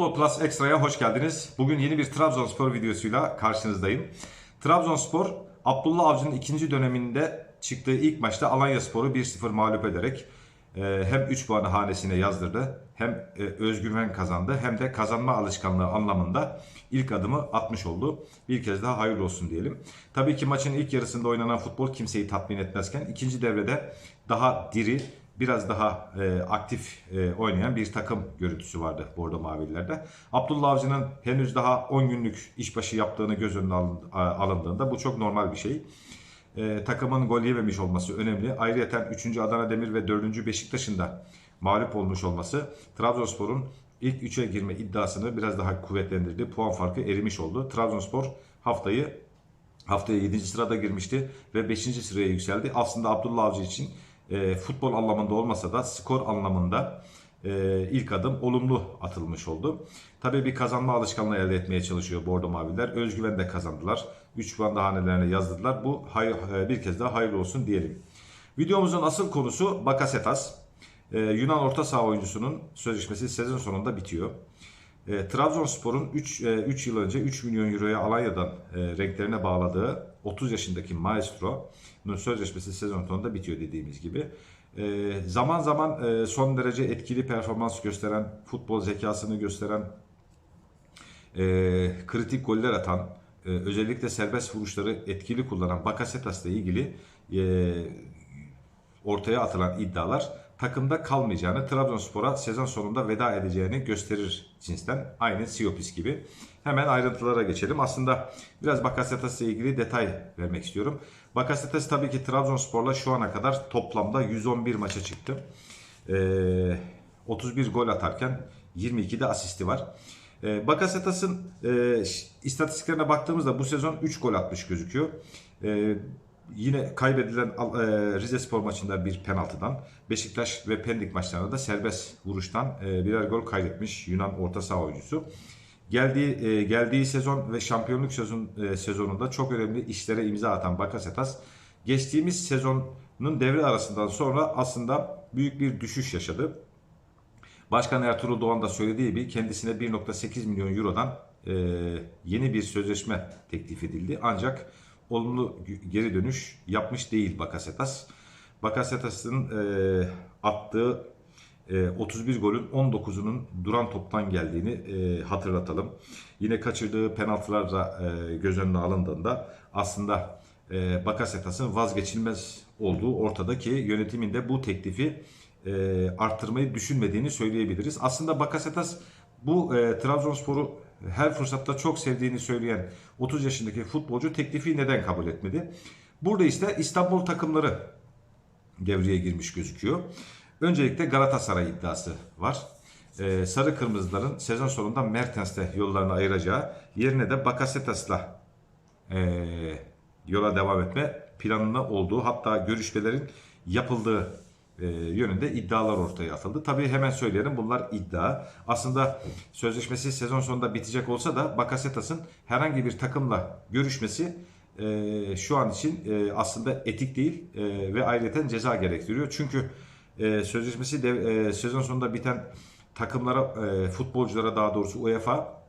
Futbol Plus Extra'ya hoş geldiniz. Bugün yeni bir Trabzonspor videosuyla karşınızdayım. Trabzonspor, Abdullah Avcı'nın ikinci döneminde çıktığı ilk maçta Alanya Spor'u 1-0 mağlup ederek e, hem 3 puanı hanesine yazdırdı, hem e, özgüven kazandı, hem de kazanma alışkanlığı anlamında ilk adımı atmış oldu. Bir kez daha hayırlı olsun diyelim. Tabii ki maçın ilk yarısında oynanan futbol kimseyi tatmin etmezken ikinci devrede daha diri, biraz daha e, aktif e, oynayan bir takım görüntüsü vardı Bordo Mavililerde. Abdullah Avcı'nın henüz daha 10 günlük işbaşı yaptığını göz önüne alındığında bu çok normal bir şey. E, takımın gol yememiş olması önemli. Ayrıca 3. Adana Demir ve 4. Beşiktaş'ın da mağlup olmuş olması Trabzonspor'un ilk 3'e girme iddiasını biraz daha kuvvetlendirdi. Puan farkı erimiş oldu. Trabzonspor haftayı Haftaya 7. sırada girmişti ve 5. sıraya yükseldi. Aslında Abdullah Avcı için e, futbol anlamında olmasa da skor anlamında e, ilk adım olumlu atılmış oldu. Tabii bir kazanma alışkanlığı elde etmeye çalışıyor Bordo Maviler. Özgüven de kazandılar. 3 puan da hanelerine yazdırdılar. Bu hay- e, bir kez daha hayırlı olsun diyelim. Videomuzun asıl konusu Bakasetas. E, Yunan orta saha oyuncusunun sözleşmesi sezon sonunda bitiyor. E, Trabzonspor'un 3 3 yıl önce 3 milyon euroya Alanya'dan e, renklerine bağladığı 30 yaşındaki Maestro'nun sözleşmesi sezon sonunda bitiyor dediğimiz gibi. E, zaman zaman e, son derece etkili performans gösteren, futbol zekasını gösteren, e, kritik goller atan, e, özellikle serbest vuruşları etkili kullanan Bakasetas'la ilgili e, ortaya atılan iddialar takımda kalmayacağını, Trabzonspor'a sezon sonunda veda edeceğini gösterir cinsten. Aynı Siopis gibi. Hemen ayrıntılara geçelim. Aslında biraz Bakasetas ile ilgili detay vermek istiyorum. Bakasetas tabii ki Trabzonspor'la şu ana kadar toplamda 111 maça çıktı. Ee, 31 gol atarken 22 de asisti var. Ee, Bakasetas'ın e, istatistiklerine baktığımızda bu sezon 3 gol atmış gözüküyor. Ee, yine kaybedilen e, Rize Spor maçında bir penaltıdan, Beşiktaş ve Pendik maçlarında da serbest vuruştan e, birer gol kaydetmiş Yunan orta saha oyuncusu. Geldiği e, geldiği sezon ve şampiyonluk sezon e, sezonunda çok önemli işlere imza atan Bakasetas geçtiğimiz sezonun devre arasından sonra aslında büyük bir düşüş yaşadı. Başkan Ertuğrul Doğan da söylediği gibi kendisine 1.8 milyon eurodan yeni bir sözleşme teklif edildi. Ancak olumlu geri dönüş yapmış değil Bakasetas. Bakasetas'ın e, attığı e, 31 golün 19'unun duran toptan geldiğini e, hatırlatalım. Yine kaçırdığı penaltılar da e, göz önüne alındığında aslında e, Bakasetas'ın vazgeçilmez olduğu ortada ki yönetimin de bu teklifi e, arttırmayı düşünmediğini söyleyebiliriz. Aslında Bakasetas bu e, Trabzonspor'u her fırsatta çok sevdiğini söyleyen 30 yaşındaki futbolcu teklifi neden kabul etmedi? Burada işte İstanbul takımları devreye girmiş gözüküyor. Öncelikle Galatasaray iddiası var. Ee, Sarı Kırmızıların sezon sonunda Mertens'le yollarını ayıracağı yerine de Bakasetas'la ee, yola devam etme planında olduğu hatta görüşmelerin yapıldığı e, yönünde iddialar ortaya atıldı. Tabii hemen söyleyelim bunlar iddia. Aslında sözleşmesi sezon sonunda bitecek olsa da Bakasetas'ın herhangi bir takımla görüşmesi e, şu an için e, aslında etik değil e, ve ayrıca ceza gerektiriyor. Çünkü e, sözleşmesi dev- e, sezon sonunda biten takımlara, e, futbolculara daha doğrusu UEFA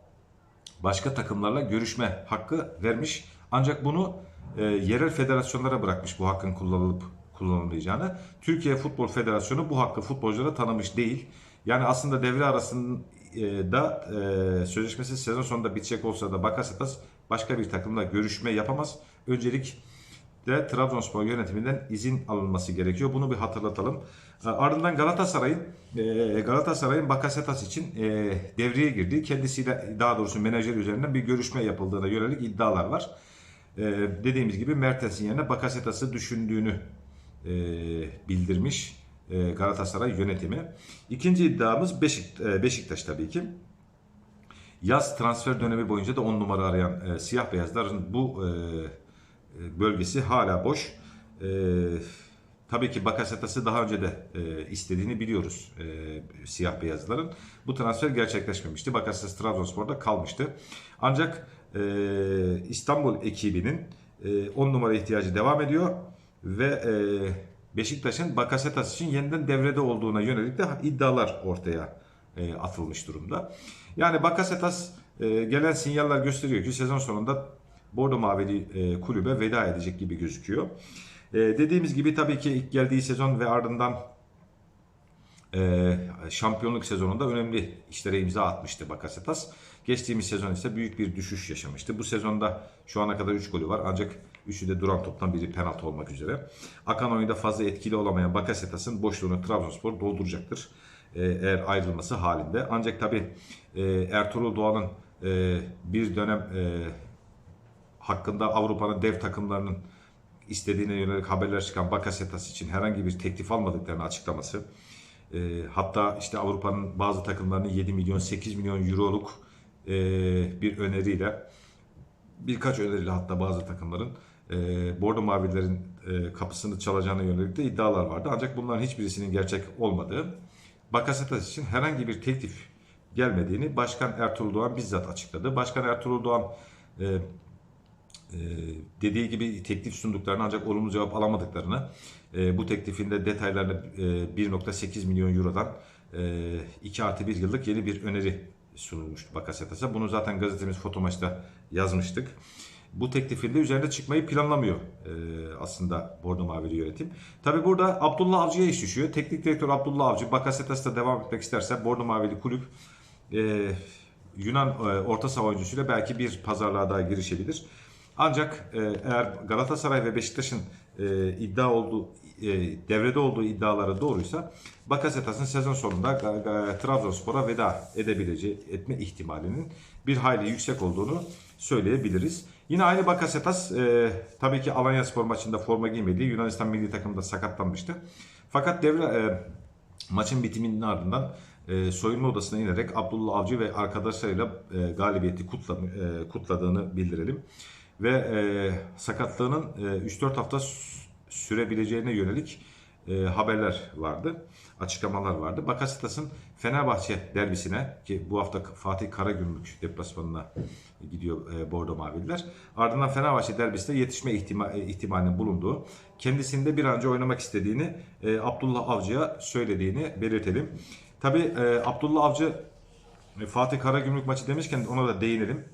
başka takımlarla görüşme hakkı vermiş. Ancak bunu e, yerel federasyonlara bırakmış bu hakkın kullanılıp kullanılmayacağını. Türkiye Futbol Federasyonu bu hakkı futbolculara tanımış değil. Yani aslında devre arasında e, sözleşmesi sezon sonunda bitecek olsa da Bakasetas başka bir takımla görüşme yapamaz. Öncelik de Trabzonspor yönetiminden izin alınması gerekiyor. Bunu bir hatırlatalım. E, Ardından Galatasaray'ın e, Galatasaray'ın Bakasetas için e, devreye girdiği, kendisiyle daha doğrusu menajer üzerinden bir görüşme yapıldığına yönelik iddialar var. Dediğimiz gibi Mertens'in yerine Bakasetas'ı düşündüğünü e, bildirmiş e, Galatasaray yönetimi. İkinci iddiamız Beşik, e, Beşiktaş tabii ki. Yaz transfer dönemi boyunca da 10 numara arayan e, siyah beyazların bu e, e, bölgesi hala boş. E, tabii ki Bakasetas'ı daha önce de e, istediğini biliyoruz e, siyah beyazların. Bu transfer gerçekleşmemişti. Bakasetas Trabzonspor'da kalmıştı. Ancak e, İstanbul ekibinin e, 10 numara ihtiyacı devam ediyor ve e, Beşiktaş'ın Bakasetas için yeniden devrede olduğuna yönelik de iddialar ortaya e, atılmış durumda. Yani Bakasetas e, gelen sinyaller gösteriyor ki sezon sonunda Bordo Mavili e, kulübe veda edecek gibi gözüküyor. E, dediğimiz gibi tabii ki ilk geldiği sezon ve ardından e, şampiyonluk sezonunda önemli işlere imza atmıştı Bakasetas. Geçtiğimiz sezon ise büyük bir düşüş yaşamıştı. Bu sezonda şu ana kadar 3 golü var ancak üçü de duran toptan biri penaltı olmak üzere. Akan oyunda fazla etkili olamayan Bakasetas'ın boşluğunu Trabzonspor dolduracaktır. E, eğer ayrılması halinde. Ancak tabii e, Ertuğrul Doğan'ın e, bir dönem e, hakkında Avrupa'nın dev takımlarının istediğine yönelik haberler çıkan Bakasetas için herhangi bir teklif almadıklarını açıklaması. E, hatta işte Avrupa'nın bazı takımlarının 7 milyon 8 milyon euroluk e, bir öneriyle birkaç öneriyle hatta bazı takımların e, Bordo Mavilerin e, kapısını çalacağına yönelik de iddialar vardı. Ancak bunların hiçbirisinin gerçek olmadığı Bakasetas için herhangi bir teklif gelmediğini Başkan Ertuğrul Doğan bizzat açıkladı. Başkan Ertuğrul Doğan e, e, dediği gibi teklif sunduklarını ancak olumlu cevap alamadıklarını, e, bu teklifin de detaylarını e, 1.8 milyon eurodan e, 2 artı 1 yıllık yeni bir öneri sunulmuştu Bakasetas'a. Bunu zaten gazetemiz Fotomaç'ta yazmıştık. Bu teklifin de üzerinde çıkmayı planlamıyor e, aslında Bordo Mavili yönetim. Tabi burada Abdullah Avcı'ya iş düşüyor. Teknik direktör Abdullah Avcı Bakasetas'ta devam etmek isterse Bordo Mavili kulüp e, Yunan e, orta saha oyuncusuyla belki bir pazarlığa daha girişebilir. Ancak e, eğer Galatasaray ve Beşiktaş'ın e, iddia olduğu e, devrede olduğu iddiaları doğruysa Bakasetas'ın sezon sonunda Trabzonspor'a veda edebileceği etme ihtimalinin bir hayli yüksek olduğunu söyleyebiliriz. Yine aynı Bakasetas e, tabii ki Alanya Spor maçında forma giymediği Yunanistan milli takımında sakatlanmıştı. Fakat devre e, maçın bitiminin ardından e, soyunma odasına inerek Abdullah Avcı ve arkadaşlarıyla e, galibiyeti kutla, e, kutladığını bildirelim. Ve e, sakatlığının e, 3-4 hafta sürebileceğine yönelik e, haberler vardı, açıklamalar vardı. Bakasetas'ın Fenerbahçe derbisine ki bu hafta Fatih Karagümrük deplasmanına gidiyor e, Bordo Mavililer. Ardından Fenerbahçe derbisinde yetişme ihtima, e, ihtimalinin bulunduğu, kendisinde bir an önce oynamak istediğini e, Abdullah Avcı'ya söylediğini belirtelim. Tabi Abdullah Avcı e, Fatih Karagümrük maçı demişken ona da değinelim.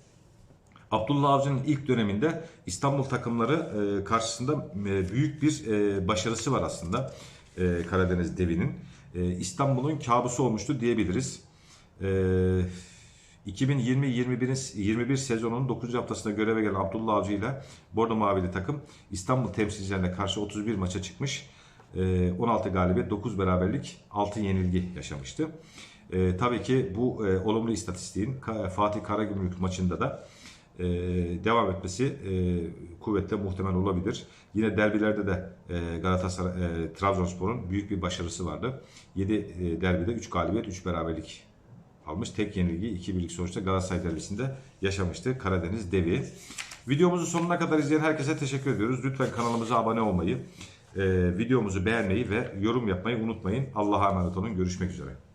Abdullah Avcı'nın ilk döneminde İstanbul takımları e, karşısında e, büyük bir e, başarısı var aslında Karadeniz devinin. İstanbul'un kabusu olmuştu diyebiliriz. E, 2020-21 21 sezonunun 9. haftasında göreve gelen Abdullah Avcı ile Bordo Mavili takım İstanbul temsilcilerine karşı 31 maça çıkmış. E, 16 galibiyet, 9 beraberlik, 6 yenilgi yaşamıştı. Tabii ki bu olumlu istatistiğin Fatih Karagümrük maçında da e, devam etmesi e, kuvvetle muhtemel olabilir. Yine derbilerde de e, Galatasaray, e, Trabzonspor'un büyük bir başarısı vardı. 7 e, derbide 3 galibiyet, 3 beraberlik almış. Tek yenilgi 2 birlik sonuçta Galatasaray derbisinde yaşamıştı Karadeniz Devi. Videomuzu sonuna kadar izleyen herkese teşekkür ediyoruz. Lütfen kanalımıza abone olmayı, e, videomuzu beğenmeyi ve yorum yapmayı unutmayın. Allah'a emanet olun. Görüşmek üzere.